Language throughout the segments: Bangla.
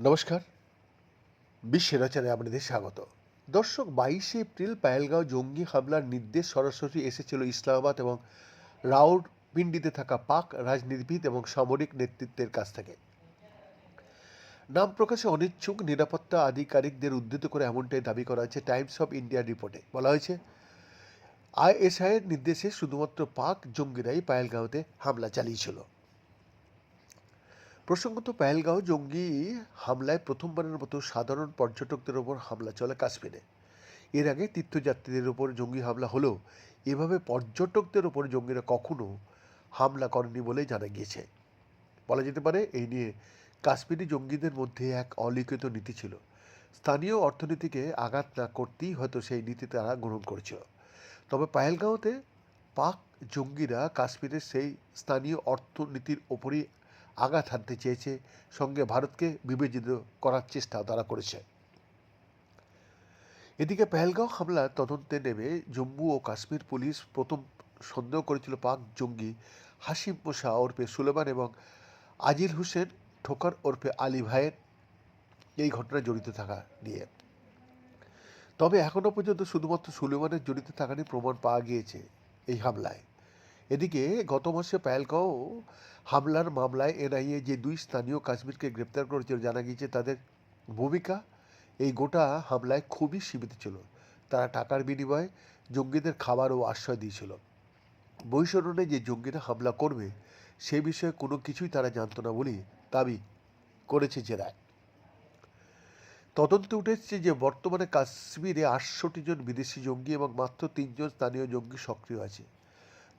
নমস্কার। বিশ্বের রচনায় আপনাদের স্বাগত। দর্শক, বাইশে এপ্রিল পায়েলগাঁও জঙ্গি হামলার নির্দেশ সরাসরি এসেছিল ইসলামাবাদ এবং রাউরপিন্ডিতে থাকা পাক রাজনীতিবিদ এবং সামরিক নেতৃত্বের কাছ থেকে। নাম প্রকাশে অনিচ্ছুক, নিরাপত্তা আধিকারিকদের উদ্ধৃত করে এমনটাই দাবি করা হয়েছে টাইমস অফ ইন্ডিয়ার রিপোর্টে। বলা হয়েছে আইএসআইয়ের নির্দেশে শুধুমাত্র পাক জঙ্গিরাই পায়েলগাঁওতে হামলা চালিয়েছিল। প্রসঙ্গত পায়েলগাঁও জঙ্গি হামলায় প্রথমবারের মতো সাধারণ পর্যটকদের ওপর হামলা চলে কাশ্মীরে। এর আগে তীর্থযাত্রীদের ওপর জঙ্গি হামলা হলেও এভাবে পর্যটকদের ওপর জঙ্গিরা কখনো হামলা করেনি বলেই জানা গিয়েছে। বলা যেতে পারে, এই নিয়ে কাশ্মীরি জঙ্গিদের মধ্যে এক অলিখিত নীতি ছিল। স্থানীয় অর্থনীতিকে আঘাত না করতেই হয়তো সেই নীতি তারা গ্রহণ করেছিল। তবে পাহেলগাঁওতে পাক জঙ্গিরা কাশ্মীরের সেই স্থানীয় অর্থনীতির ওপরই আঘাত হানতে চেয়েছে, সঙ্গে ভারতকে বিবেচিত করার চেষ্টা তারা করেছে। এদিকে পেহেলগাঁও হামলার তদন্তে নেমে জম্মু ও কাশ্মীর পুলিশ প্রথম সন্দেহ করেছিল পাক জঙ্গি হাসিম মোশা ওরফে সুলেমান এবং আজিল হোসেন ঠোকার ওরফে আলী ভাইয়ের এই ঘটনায় জড়িত থাকা নিয়ে। তবে এখনও পর্যন্ত শুধুমাত্র সুলেমানের জড়িত থাকা নিয়ে প্রমাণ পাওয়া গিয়েছে এই হামলায়। এদিকে গত মাসে পায়েলগাঁও হামলার মামলায় এনআইএ যে দুই স্থানীয় কাশ্মীরকে গ্রেপ্তার করেছিল জানা গিয়েছে তাদের ভূমিকা এই গোটা হামলায় খুবই সীমিত ছিল। তারা টাকার বিনিময়ে জঙ্গিদের খাবার ও আশ্রয় দিয়েছিল। বৈষরণে যে জঙ্গিরা হামলা করবে সে বিষয়ে কোনো কিছুই তারা জানতো না বলেই দাবি করেছে জেরায়। তদন্তে উঠেছে যে বর্তমানে কাশ্মীরে আটষট্টি জন বিদেশি জঙ্গি এবং মাত্র তিনজন স্থানীয় জঙ্গি সক্রিয় আছে।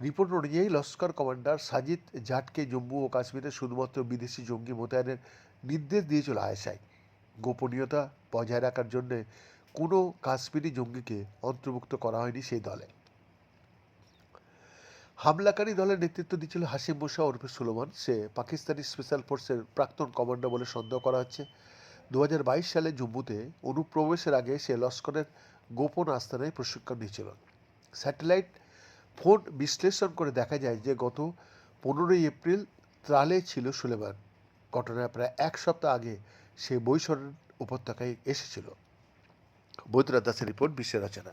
রিপোর্ট অনুযায়ী লস্কর কমান্ডার সাজিদ জাটকে জম্মু ও কাশ্মীরে শুধুমাত্র বিদেশি জঙ্গি মোতায়েনের নির্দেশ দিয়েছিল আয়েসাই গোপনীয়তা বজায় রাখার জন্য কোনো কাশ্মীরি জঙ্গিকে অন্তর্ভুক্ত করা হয়নি সেই দলে। হামলাকারী দলের নেতৃত্ব দিচ্ছিল হাসিম মুসা ওরফে সুলেমান। সে পাকিস্তানি স্পেশাল ফোর্সের প্রাক্তন কমান্ডার বলে সন্দেহ করা হচ্ছে। দু হাজার বাইশ সালে জম্মুতে অনুপ্রবেশের আগে সে লস্করের গোপন আস্তানায় প্রশিক্ষণ নিয়েছিল। স্যাটেলাইট ফোন বিশ্লেষণ করে দেখা যায় যে গত পনেরোই এপ্রিল ত্রালে ছিল সুলেমান। ঘটনার প্রায় এক সপ্তাহ আগে সে বৈশরণ উপত্যকায় এসেছিল। বৈদ্যনাথ দাসের রিপোর্ট বিশ্বের রচনা।